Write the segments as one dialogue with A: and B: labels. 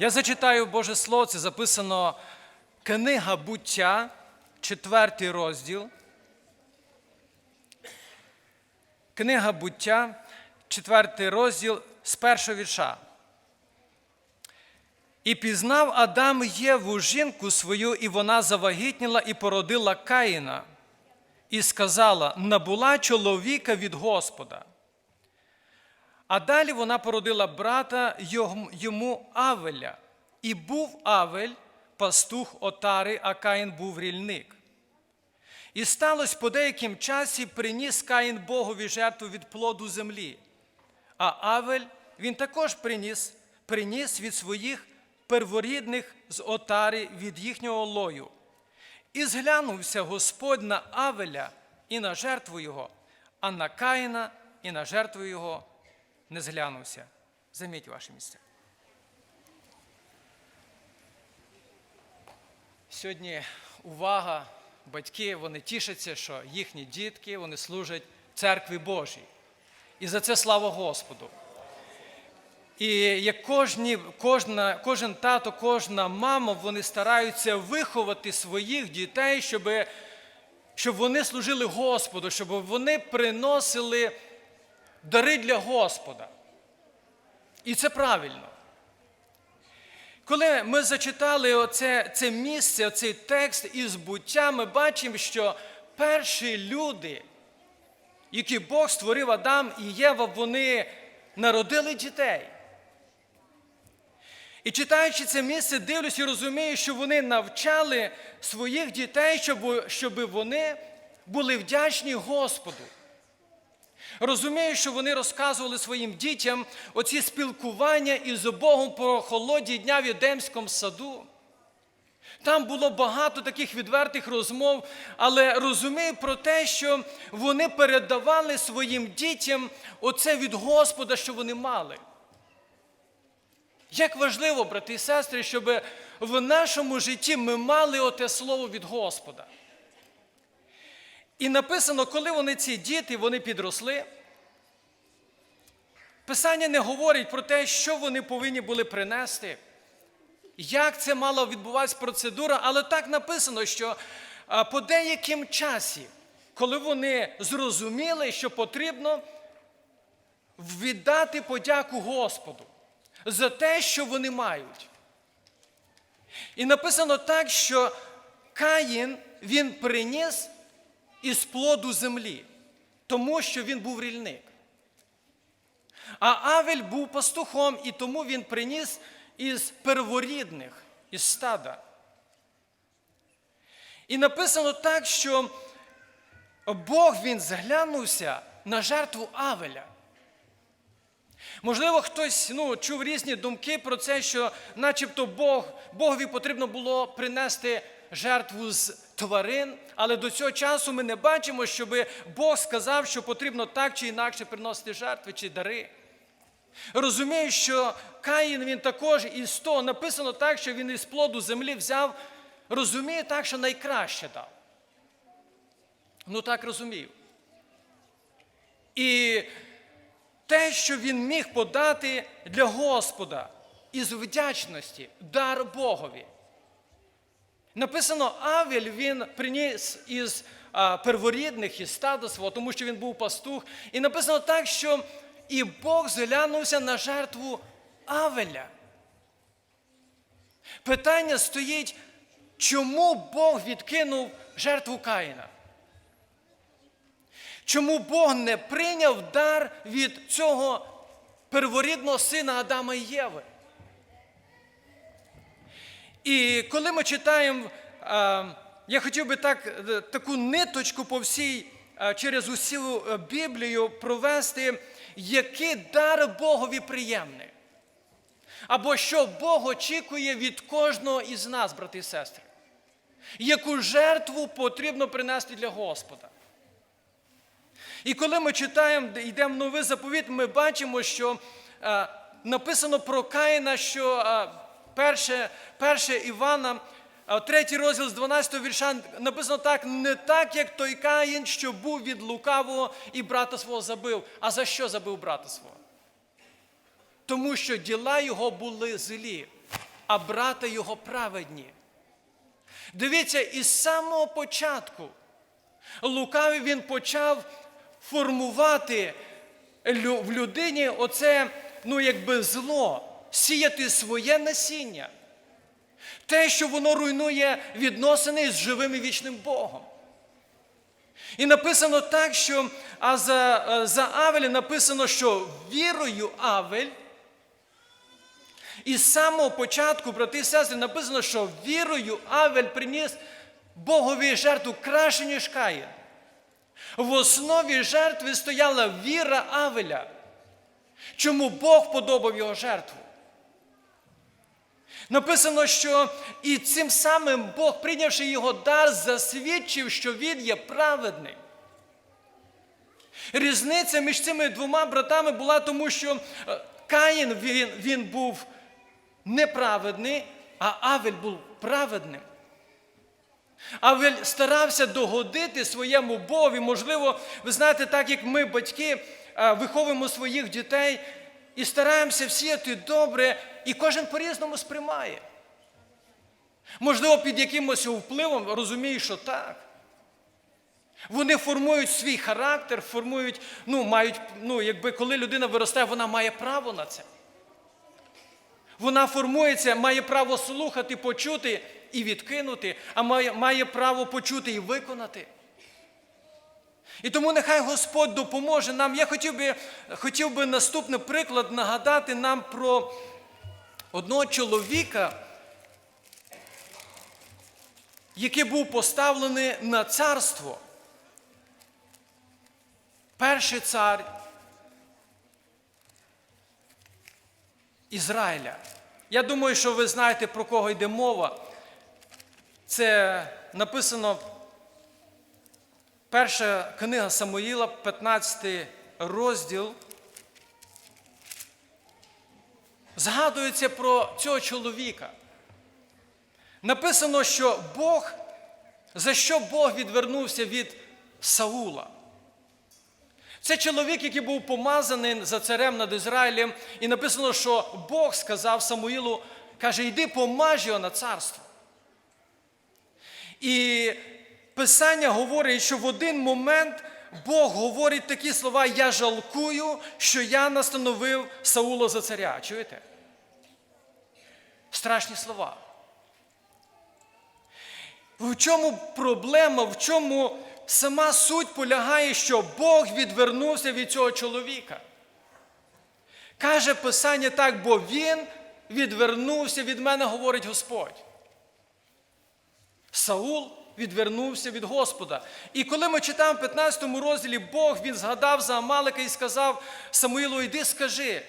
A: Я зачитаю Боже Слово, це записано Книга буття, четвертий розділ. Книга буття, четвертий розділ з першого вірша. І пізнав Адам Єву жінку свою, і вона завагітніла і породила Каїна, і сказала: набула чоловіка від Господа. А далі вона породила брата йому Авеля. І був Авель, пастух отари, а Каїн був рільник. І сталося по деяким часі приніс Каїн Богові жертву від плоду землі. А Авель він також приніс, приніс від своїх перворідних з отари від їхнього лою. І зглянувся Господь на Авеля і на жертву його, а на Каїна і на жертву його не зглянувся. Заміть ваші місця. Сьогодні увага, батьки, вони тішаться, що їхні дітки вони служать церкві Божій. І за це слава Господу. І як кожні, кожна, кожен тато, кожна мама, вони стараються виховати своїх дітей, щоб, щоб вони служили Господу, щоб вони приносили дари для Господа. І це правильно. Коли ми зачитали оце, це місце, оцей текст із буття, ми бачимо, що перші люди, які Бог створив Адам і Єва, вони народили дітей. І читаючи це місце, дивлюсь і розумію, що вони навчали своїх дітей, щоб, щоб вони були вдячні Господу. Розумію, що вони розказували своїм дітям оці спілкування із Богом по холоді дня в Едемському саду. Там було багато таких відвертих розмов, але розумію про те, що вони передавали своїм дітям оце від Господа, що вони мали. Як важливо, брати і сестри, щоб в нашому житті ми мали оте слово від Господа. І написано, коли вони ці діти, вони підросли. Писання не говорить про те, що вони повинні були принести, як це мала відбуватися процедура, але так написано, що по деяким часі, коли вони зрозуміли, що потрібно віддати подяку Господу за те, що вони мають. І написано так, що Каїн він приніс із плоду землі, тому що він був рільник. А Авель був пастухом, і тому він приніс із перворідних, із стада. І написано так, що Бог він зглянувся на жертву Авеля. Можливо, хтось ну, чув різні думки про це, що начебто Бог, Богові потрібно було принести жертву з тварин, але до цього часу ми не бачимо, щоб Бог сказав, що потрібно так чи інакше приносити жертви чи дари. Розумію, що Каїн він також із того написано так, що він із плоду землі взяв, розуміє так, що найкраще дав. Ну так розумію. І те, що він міг подати для Господа із вдячності, дар Богові. Написано, Авель він приніс із а, перворідних із стада свого, тому що він був пастух. І написано так, що і Бог зглянувся на жертву Авеля. Питання стоїть, чому Бог відкинув жертву Каїна? Чому Бог не прийняв дар від цього перворідного сина Адама і Єви? І коли ми читаємо, я хотів би так, е, таку ниточку по всій, через усю е, Біблію провести, який дар Богові приємний. Або що Бог очікує від кожного із нас, брати і сестри. Яку жертву потрібно принести для Господа. І коли ми читаємо, йдемо в новий заповіт, ми бачимо, що е, написано про Каїна, що е, перше, перше Івана, третій розділ з 12 вірша, написано так: не так, як той Каїн, що був від лукавого і брата свого забив. А за що забив брата свого? Тому що діла його були злі. а брата його праведні. Дивіться, із самого початку лукавий він почав формувати в людині оце, ну, якби зло, сіяти своє насіння. Те, що воно руйнує відносини з живим і вічним Богом. І написано так, що а за, е, за Авеля написано, що вірою Авель. І з самого початку, брати і сестри, написано, що вірою Авель приніс Богові жертву краще, ніж Каїн. В основі жертви стояла віра Авеля. Чому Бог подобав його жертву? Написано, що і цим самим Бог, прийнявши його дар, засвідчив, що він є праведним. Різниця між цими двома братами була тому, що е, Каїн він, він був неправедний, а Авель був праведним. Авель старався догодити своєму Богові. Можливо, ви знаєте, так як ми, батьки, е, виховуємо своїх дітей і стараємося всіяти добре, і кожен по-різному сприймає. Можливо, під якимось впливом розуміє, що так. Вони формують свій характер, формують, ну, мають, ну, якби коли людина виростає, вона має право на це. Вона формується, має право слухати, почути і відкинути, а має, має право почути і виконати. І тому нехай Господь допоможе нам. Я хотів би, хотів би наступний приклад нагадати нам про одного чоловіка, який був поставлений на царство. Перший цар Ізраїля. Я думаю, що ви знаєте, про кого йде мова. Це написано перша книга Самуїла, 15 розділ. Згадується про цього чоловіка. Написано, що Бог, за що Бог відвернувся від Саула. Це чоловік, який був помазаний за царем над Ізраїлем, і написано, що Бог сказав Самуїлу, каже, йди помаж його на царство. І Писання говорить, що в один момент Бог говорить такі слова: Я жалкую, що я настановив Саула за царя. Чуєте? Страшні слова. В чому проблема, в чому сама суть полягає, що Бог відвернувся від цього чоловіка? Каже Писання так, бо він відвернувся від мене, говорить Господь. Саул відвернувся від Господа. І коли ми читаємо в 15 розділі, Бог він згадав за Амалика і сказав Самуїлу, йди скажи,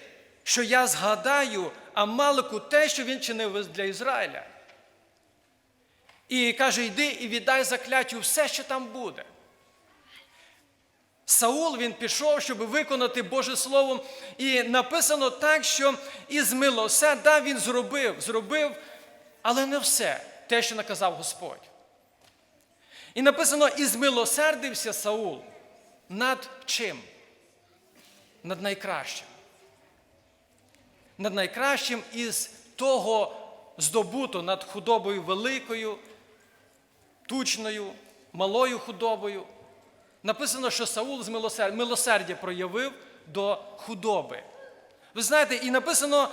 A: що я згадаю Амалику те, що він чинив для Ізраїля. І каже, йди і віддай закляттю все, що там буде. Саул він пішов, щоб виконати Боже Слово, і написано так, що із милосердя він зробив, зробив, але не все те, що наказав Господь. І написано, і змилосердився Саул над чим? Над найкращим. Над найкращим із того здобуто над худобою великою, тучною, малою худобою. Написано, що Саул з милосердя, милосердя проявив до худоби. Ви знаєте, і написано,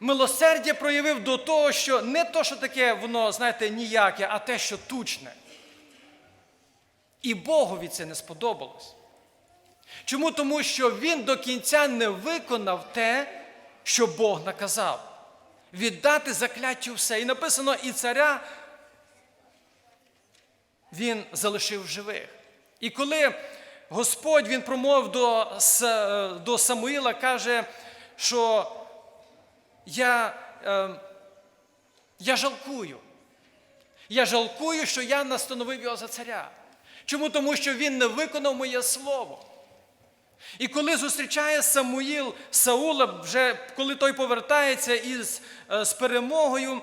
A: милосердя проявив до того, що не то, що таке воно, знаєте, ніяке, а те, що тучне. І Богові це не сподобалось. Чому? Тому що він до кінця не виконав те, що Бог наказав. Віддати закляттю все. І написано, і царя він залишив живих. І коли Господь він промовив до, до Самуїла, каже, що я, е, я жалкую. Я жалкую, що я настановив його за царя. Чому? Тому що він не виконав моє слово. І коли зустрічає Самуїл Саула, вже коли той повертається із е, з перемогою,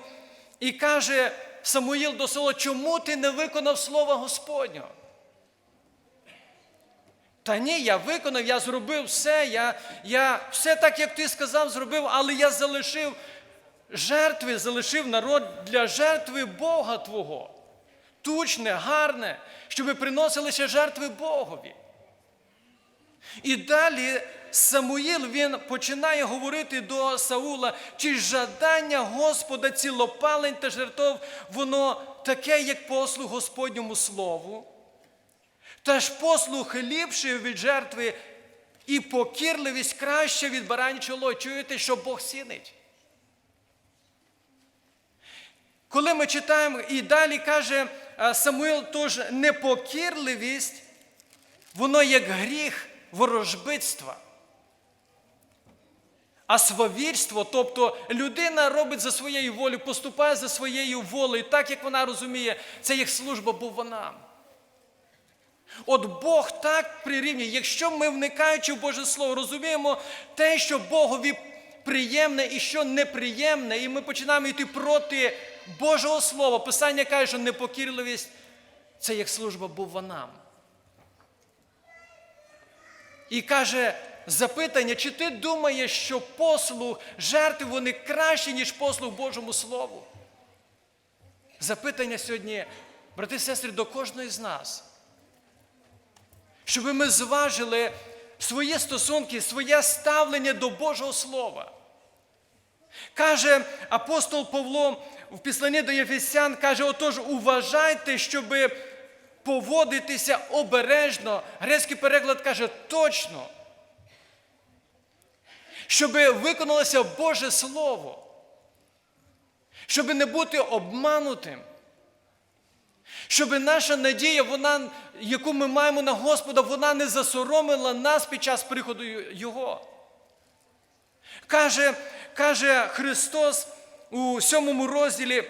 A: і каже Самуїл до Саула, чому ти не виконав слова Господнього? Та ні, я виконав, я зробив все, я, я все так, як ти сказав, зробив, але я залишив жертви залишив народ для жертви Бога Твого. Тучне, гарне, щоб приносилися жертви Богові. І далі Самуїл він починає говорити до Саула, чи жадання Господа цілопалень та жертов, воно таке, як послуг Господньому Слову. Та ж послуг ліпший від жертви і покірливість краще від баранчого. Чуєте, що Бог цінить? Коли ми читаємо і далі каже Самуїл, тож непокірливість, воно як гріх ворожбитства. А свавірство, тобто людина робить за своєю волею, поступає за своєю волею, так як вона розуміє, це як служба був нам. От Бог так прирівнює, якщо ми, вникаючи в Боже Слово, розуміємо те, що Богові приємне і що неприємне, і ми починаємо йти проти Божого Слова. Писання каже, що непокірливість це як служба був нам. І каже запитання, чи ти думаєш, що послуг жертви вони кращі, ніж послуг Божому Слову? Запитання сьогодні, брати і сестри, до кожної з нас. Щоб ми зважили свої стосунки, своє ставлення до Божого Слова. Каже апостол Павло в післанні до Єфесян, каже, отож, уважайте, щоб поводитися обережно. Грецький переклад каже точно. Щоб виконалося Боже Слово. Щоб не бути обманутим. Щоб наша надія, вона, яку ми маємо на Господа, вона не засоромила нас під час приходу Його. Каже, каже Христос у сьомому розділі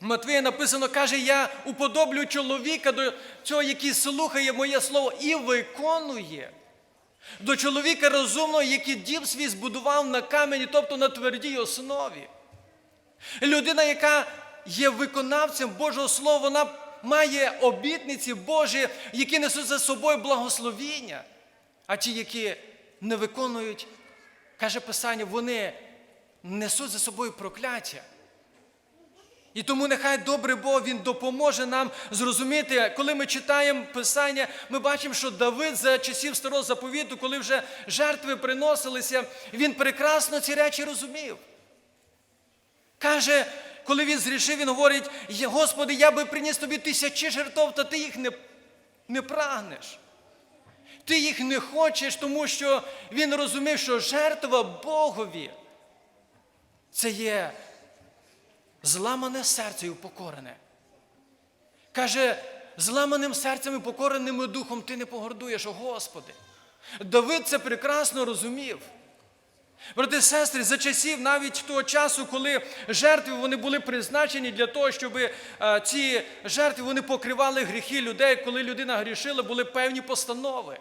A: Матвія написано, каже, я уподоблю чоловіка до цього, який слухає моє слово і виконує. До чоловіка розумного, який дім свій збудував на камені, тобто на твердій основі. Людина, яка є виконавцем Божого Слова, вона має обітниці Божі, які несуть за собою благословіння. А ті, які не виконують, каже Писання, вони несуть за собою прокляття. І тому нехай добрий Бог Він допоможе нам зрозуміти, коли ми читаємо Писання, ми бачимо, що Давид за часів старого заповіту, коли вже жертви приносилися, він прекрасно ці речі розумів. Каже, коли він зрішив, він говорить: Господи, я би приніс тобі тисячі жертв, та ти їх не, не прагнеш. Ти їх не хочеш, тому що він розумів, що жертва Богові це є зламане серце і упокорене. Каже, зламаним серцем і покореним духом ти не погордуєш, о Господи. Давид це прекрасно розумів. Брати сестри, за часів навіть того часу, коли жертви вони були призначені для того, щоб ці жертви вони покривали гріхи людей, коли людина грішила, були певні постанови,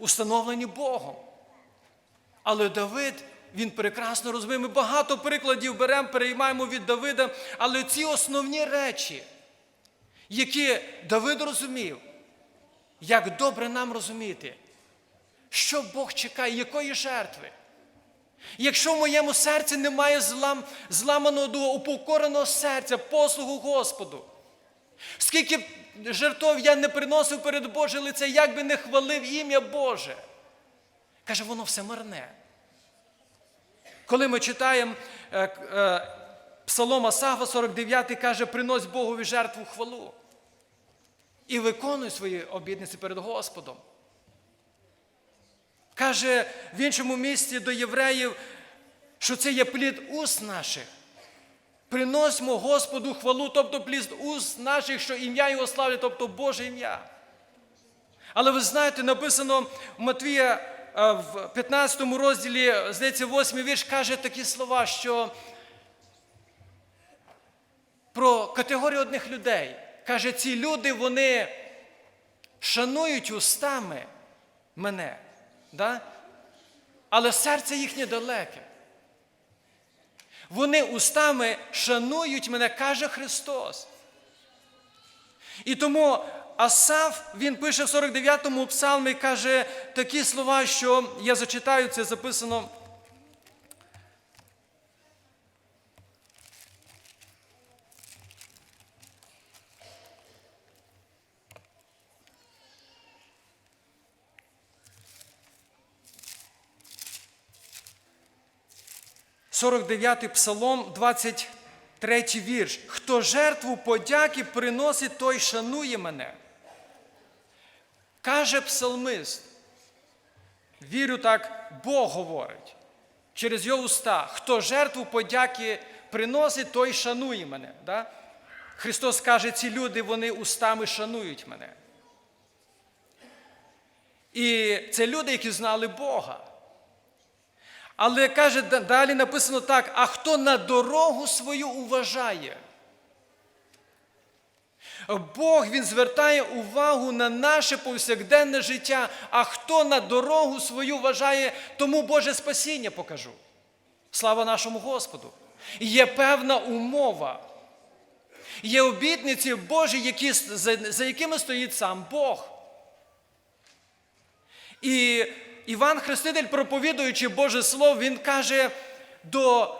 A: установлені Богом. Але Давид, він прекрасно розумів. Ми багато прикладів беремо, переймаємо від Давида, але ці основні речі, які Давид розумів, як добре нам розуміти. Що Бог чекає, якої жертви? Якщо в моєму серці немає злам, зламаного упокореного серця, послугу Господу, скільки б жертв я не приносив перед Боже лице, як би не хвалив ім'я Боже, каже, воно все марне. Коли ми читаємо е, е, Псалом Асафа 49, каже, принось Богові жертву хвалу і виконуй свої обітниці перед Господом. Каже в іншому місці до євреїв, що це є плід уст наших. Приносимо Господу хвалу, тобто плід уст наших, що ім'я Його славлять, тобто Боже ім'я. Але ви знаєте, написано в Матвія в 15 розділі, здається, 8 вірш, каже такі слова, що про категорію одних людей. Каже, ці люди, вони шанують устами мене. Да? Але серце їхнє далеке. Вони устами шанують мене, каже Христос. І тому Асаф, він пише в 49-му псалмі, каже такі слова, що я зачитаю, це записано 49-й псалом, 23 вірш. Хто жертву подяки приносить, той шанує мене. Каже псалмист, вірю так, Бог говорить через його уста. Хто жертву подяки приносить, той шанує мене. Да? Христос каже, ці люди, вони устами шанують мене. І це люди, які знали Бога. Але каже, далі написано так: а хто на дорогу свою уважає? Бог Він звертає увагу на наше повсякденне життя, а хто на дорогу свою вважає, тому Боже спасіння покажу. Слава нашому Господу! Є певна умова. Є обітниці Божі, які, за, за якими стоїть сам Бог. І Іван Хреститель, проповідуючи Боже Слово, він каже до,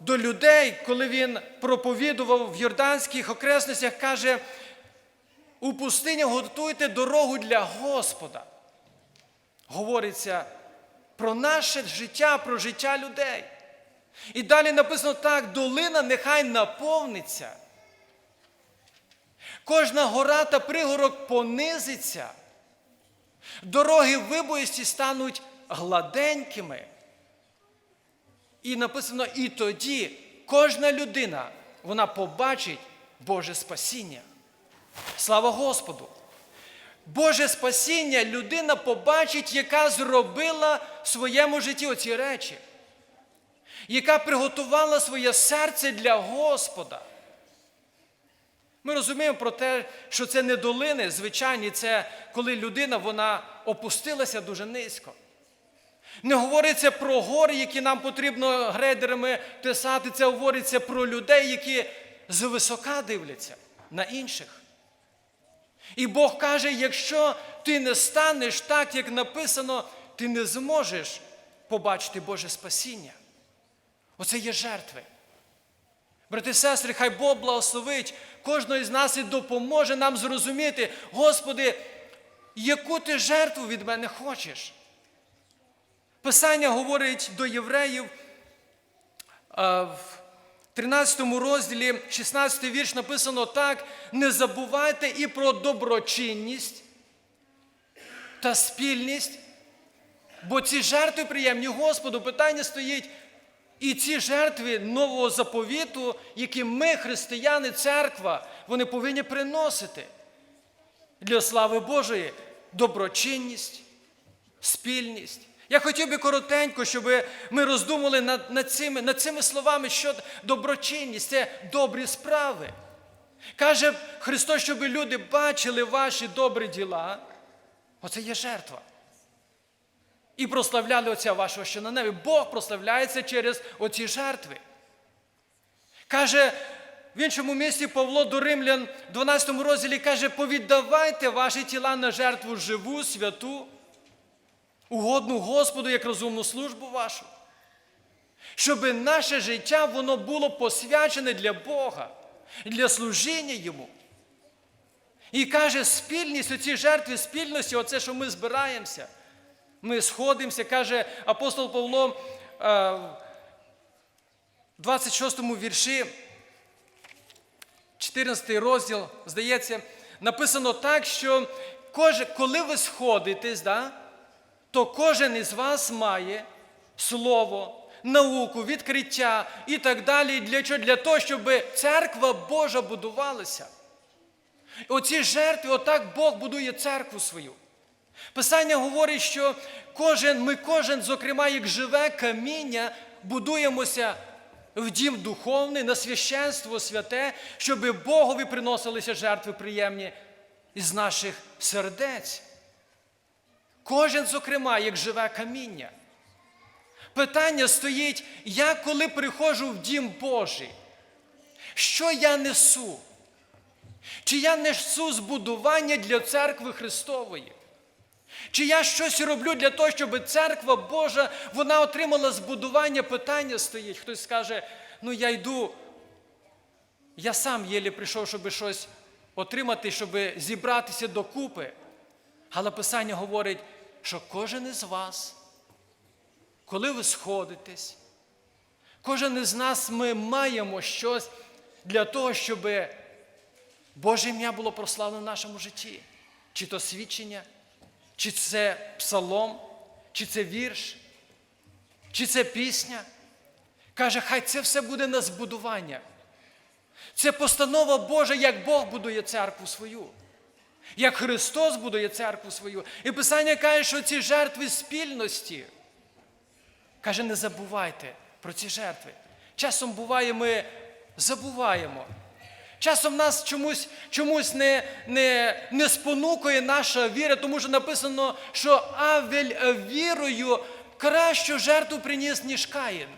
A: до людей, коли він проповідував в Йорданських окресностях, каже, у пустині готуйте дорогу для Господа. Говориться про наше життя, про життя людей. І далі написано так: долина нехай наповниться. Кожна гора та пригорок понизиться. Дороги вибоїсті стануть гладенькими. І написано, і тоді кожна людина вона побачить Боже спасіння. Слава Господу! Боже спасіння людина побачить, яка зробила в своєму житті оці речі, яка приготувала своє серце для Господа. Ми розуміємо про те, що це не долини, звичайні, це коли людина вона опустилася дуже низько. Не говориться про гори, які нам потрібно грейдерами тесати, це говориться про людей, які звисока дивляться на інших. І Бог каже: якщо ти не станеш так, як написано, ти не зможеш побачити Боже спасіння. Оце є жертви. Брати і сестри, хай Бог благословить кожного із нас і допоможе нам зрозуміти, Господи, яку ти жертву від мене хочеш. Писання говорить до євреїв в 13 розділі, 16 вірш написано так: не забувайте і про доброчинність та спільність, бо ці жертви приємні Господу. Питання стоїть. І ці жертви нового заповіту, які ми, християни, церква, вони повинні приносити для слави Божої доброчинність, спільність. Я хотів би коротенько, щоб ми роздумували над, над, цими, над цими словами, що доброчинність це добрі справи. Каже Христос, щоб люди бачили ваші добрі діла. Оце є жертва. І прославляли Отця вашого, що на небі. Бог прославляється через оці жертви. Каже в іншому місці Павло до Римлян, 12 розділі, каже: повіддавайте ваші тіла на жертву живу, святу, угодну Господу, як розумну службу вашу. Щоб наше життя воно було посвячене для Бога, для служіння Йому. І каже, спільність у цій жертві, спільності, оце, що ми збираємося. Ми сходимося, каже апостол Павло е, в 26 вірші, 14 розділ, здається, написано так, що коли ви сходитесь, да, то кожен із вас має слово, науку, відкриття і так далі. Для чого? Для того, щоб церква Божа будувалася. Оці жертви, отак Бог будує церкву свою. Писання говорить, що кожен, ми кожен, зокрема, як живе каміння, будуємося в дім духовний, на священство святе, щоб Богові приносилися жертви приємні із наших сердець. Кожен, зокрема, як живе каміння. Питання стоїть, я коли приходжу в дім Божий, що я несу? Чи я несу збудування для церкви Христової? Чи я щось роблю для того, щоб церква Божа вона отримала збудування? Питання стоїть. Хтось скаже, ну я йду, я сам єлі прийшов, щоб щось отримати, щоб зібратися докупи. Але Писання говорить, що кожен із вас, коли ви сходитесь, Кожен із нас ми маємо щось для того, щоб Боже ім'я було прославлено в нашому житті. Чи то свідчення, чи це псалом, чи це вірш, чи це пісня. Каже, хай це все буде на збудування. Це постанова Божа, як Бог будує церкву свою, як Христос будує церкву свою. І Писання каже, що ці жертви спільності. Каже, не забувайте про ці жертви. Часом буває, ми забуваємо. Часом нас чомусь чомусь не, не, не спонукує наша віра, тому що написано, що Авель вірою кращу жертву приніс, ніж Каїн.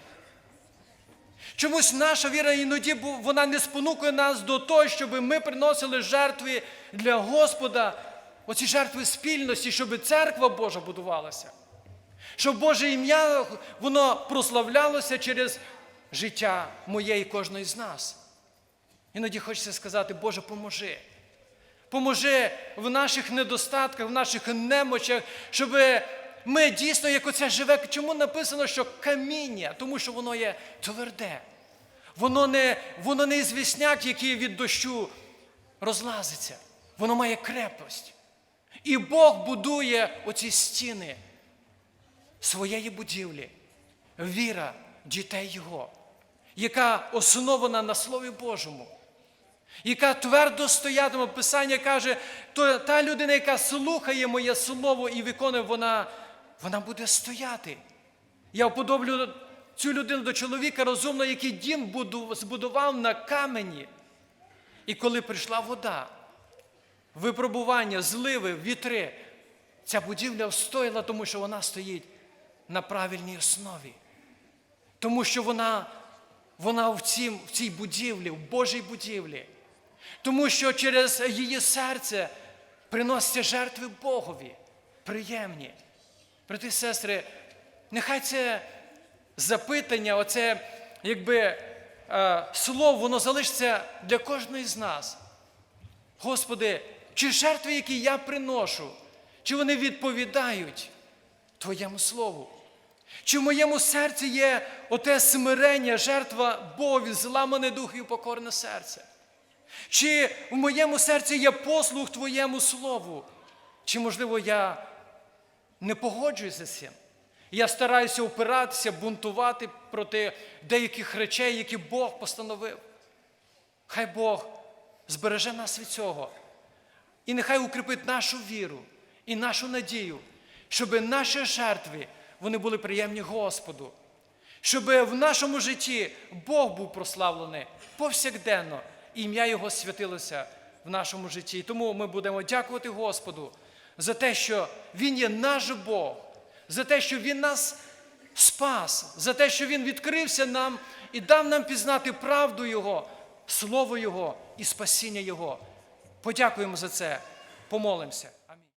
A: Чомусь наша віра іноді вона не спонукує нас до того, щоб ми приносили жертви для Господа, оці жертви спільності, щоб церква Божа будувалася. Щоб Боже ім'я воно прославлялося через життя моє і кожної з нас. Іноді хочеться сказати, Боже, поможи. Поможи в наших недостатках, в наших немочах, щоб ми дійсно, як оце живе. Чому написано, що каміння? Тому що воно є тверде. Воно не, воно не звісняк, який від дощу розлазиться. Воно має крепость. І Бог будує оці стіни своєї будівлі. Віра дітей Його, яка основана на Слові Божому яка твердо стоятиме. Писання каже, то та людина, яка слухає моє слово і виконує, вона, вона буде стояти. Я вподоблю цю людину до чоловіка розумного, який дім збудував на камені. І коли прийшла вода, випробування, зливи, вітри, ця будівля встояла, тому що вона стоїть на правильній основі. Тому що вона, вона в, цім, в цій будівлі, в Божій будівлі. Тому що через її серце приносяться жертви Богові, приємні. Брати і сестри, нехай це запитання, оце якби е, слово, воно залишиться для кожної з нас. Господи, чи жертви, які я приношу, чи вони відповідають Твоєму Слову? Чи в моєму серці є оте смирення, жертва Богові, зламане дух і покорне серце? Чи в моєму серці є послух Твоєму Слову? Чи, можливо, я не погоджуюся з цим? Я стараюся опиратися, бунтувати проти деяких речей, які Бог постановив. Хай Бог збереже нас від цього. І нехай укріпить нашу віру і нашу надію, щоб наші жертви вони були приємні Господу, щоб в нашому житті Бог був прославлений повсякденно, ім'я Його святилося в нашому житті. І тому ми будемо дякувати Господу за те, що Він є наш Бог, за те, що Він нас спас, за те, що Він відкрився нам і дав нам пізнати правду Його, Слово Його і спасіння Його. Подякуємо за це, помолимося.